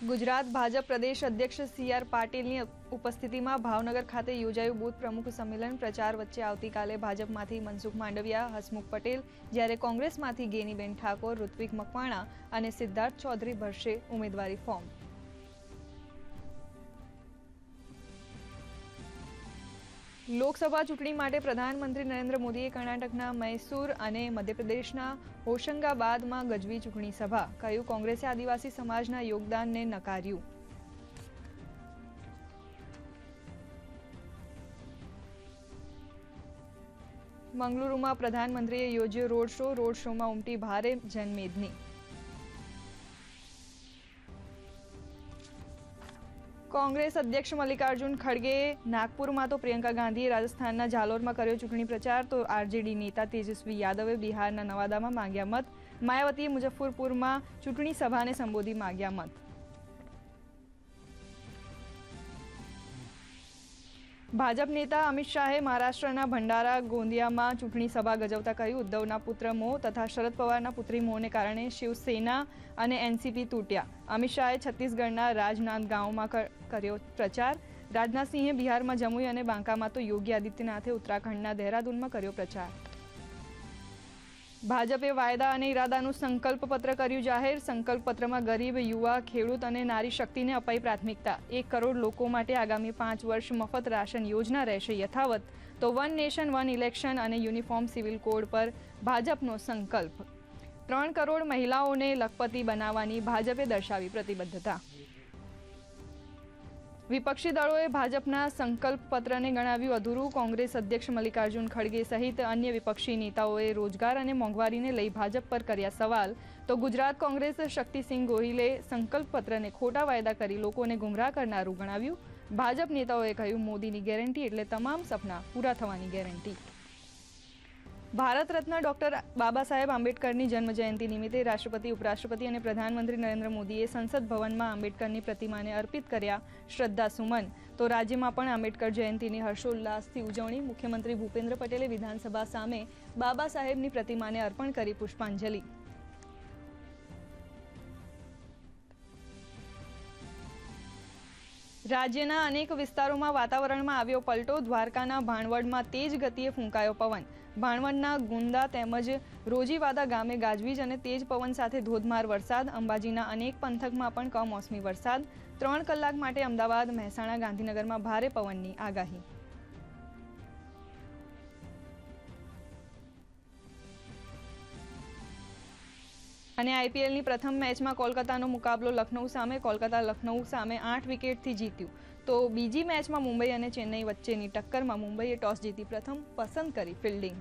ગુજરાત ભાજપ પ્રદેશ અધ્યક્ષ C R પાટીલની ઉપસ્થિતિમાં ભાવનગર ખાતે યોજાયું બૂથ પ્રમુખ સંમેલન પ્રચાર વચ્ચે આવતીકાલે ભાજપમાંથી મનસુખ માંડવિયા, હસમુખ પટેલ, જ્યારે કોંગ્રેસમાંથી ગેનીબેન ઠાકોર, ઋત્વિક મકવાણા અને સિદ્ધાર્થ ચૌધરી ભરશે ઉમેદવારી ફોર્મ લોકસભા ચૂંટણી માટે પ્રધાનમંત્રી નરેન્દ્ર મોદીએ કર્ણાટકના મૈસૂર અને મધ્યપ્રદેશના હોશંગાબાદમાં ગજવી ચૂંટણી સભા. કહ્યું, કોંગ્રેસે આદિવાસી સમાજના યોગદાનને નકાર્યું. મંગલુરુમાં પ્રધાનમંત્રીએ યોજ્યો રોડ શો. રોડ શોમાં ઉમટી ભારે જનમેદની. કોંગ્રેસ અધ્યક્ષ મલ્લિકાર્જુન ખડગે નાગપુરમાં તો પ્રિયંકા ગાંધીએ રાજસ્થાનના ઝાલોરમાં કર્યો ચૂંટણી પ્રચાર, તો આરજેડી નેતા તેજસ્વી યાદવે બિહારના નવાદામાં માંગ્યા મત. માયાવતીએ મુઝફ્ફરપુરમાં ચૂંટણી સભાને સંબોધી માંગ્યા મત. ભાજપ નેતા અમિત શાહે મહારાષ્ટ્રના ભંડારા ગોંદિયામાં ચૂંટણી સભા ગજવતા કહ્યું. ઉદ્ધવના પુત્ર મોહ તથા શરદ પવારના પુત્રી મોહને કારણે શિવસેના અને એનસીપી તૂટ્યા. અમિત શાહે છત્તીસગઢના રાજનાંદગાંવમાં કર્યો પ્રચાર. રાજનાથસિંહે બિહારમાં જમુઈ અને બાંકામાં તો યોગી આદિત્યનાથે ઉત્તરાખંડના દહેરાદૂનમાં કર્યો પ્રચાર. ભાજપે વાયદા અને ઇરાદાનું સંકલ્પ પત્ર કર્યું જાહેર. સંકલ્પ પત્રમાં ગરીબ, યુવા, ખેડૂત અને નારી શક્તિને અપાઈ પ્રાથમિકતા. એક કરોડ લોકો માટે આગામી પાંચ વર્ષ મફત રાશન યોજના રહેશે યથાવત. તો વન નેશન, વન ઇલેક્શન અને યુનિફોર્મ સિવિલ કોડ પર ભાજપનો સંકલ્પ. ત્રણ કરોડ મહિલાઓને લખપતિ બનાવવાની ભાજપે દર્શાવી પ્રતિબદ્ધતા. વિપક્ષી દળોએ ભાજપના સંકલ્પ પત્રને ગણાવ્યું અધૂરું. કોંગ્રેસ અધ્યક્ષ મલ્લિકાર્જુન ખડગે સહિત અન્ય વિપક્ષી નેતાઓએ રોજગાર અને મોંઘવારીને લઈ ભાજપ પર કર્યા સવાલ. તો ગુજરાત કોંગ્રેસ શક્તિસિંહ ગોહિલે સંકલ્પ પત્રને ખોટા વાયદા કરી લોકોને ગુમરાહ કરનારું ગણાવ્યું. ભાજપ નેતાઓએ કહ્યું, મોદીની ગેરંટી એટલે તમામ સપના પૂરા થવાની ગેરંટી. ભારત રત્ન ડોક્ટર બાબા સાહેબ આંબેડકરની જન્મજયંતિ નિમિત્તે રાષ્ટ્રપતિ, ઉપરાષ્ટ્રપતિ અને પ્રધાનમંત્રી નરેન્દ્ર મોદીએ સંસદ ભવનમાં આંબેડકરની પ્રતિમાને અર્પિત કર્યા શ્રદ્ધા સુમન. તો રાજ્યમાં પણ આંબેડકર જયંતિની હર્ષોલ્લાસથી ઉજવણી મુખ્યમંત્રી ભૂપેન્દ્ર પટેલે વિધાનસભા સામે બાબા સાહેબની પ્રતિમાને અર્પણ કરી પુષ્પાંજલિ. રાજ્યના અનેક વિસ્તારોમાં વાતાવરણમાં આવ્યો પલટો. દ્વારકાના ભાણવડમાં તેજ ગતિએ ફૂંકાયો પવન. ભાણવડના ગુંદા તેમજ રોજીવાદા ગામે ગાજવીજ અને તેજ પવન સાથે ધોધમાર વરસાદ. અંબાજીના અનેક પંથકમાં પણ કમોસમી વરસાદ. ત્રણ કલાક માટે અમદાવાદ, મહેસાણા, ગાંધીનગરમાં ભારે પવનની આગાહી. અને આઈપીએલની પ્રથમ મેચમાં કોલકાતાનો મુકાબલો લખનૌ સામે, કોલકાતા લખનૌ સામે આઠ વિકેટથી જીત્યું. તો બીજી મેચમાં મુંબઈ અને ચેન્નઈ વચ્ચેની ટક્કરમાં મુંબઈએ ટોસ જીતી પ્રથમ પસંદ કરી ફિલ્ડિંગ.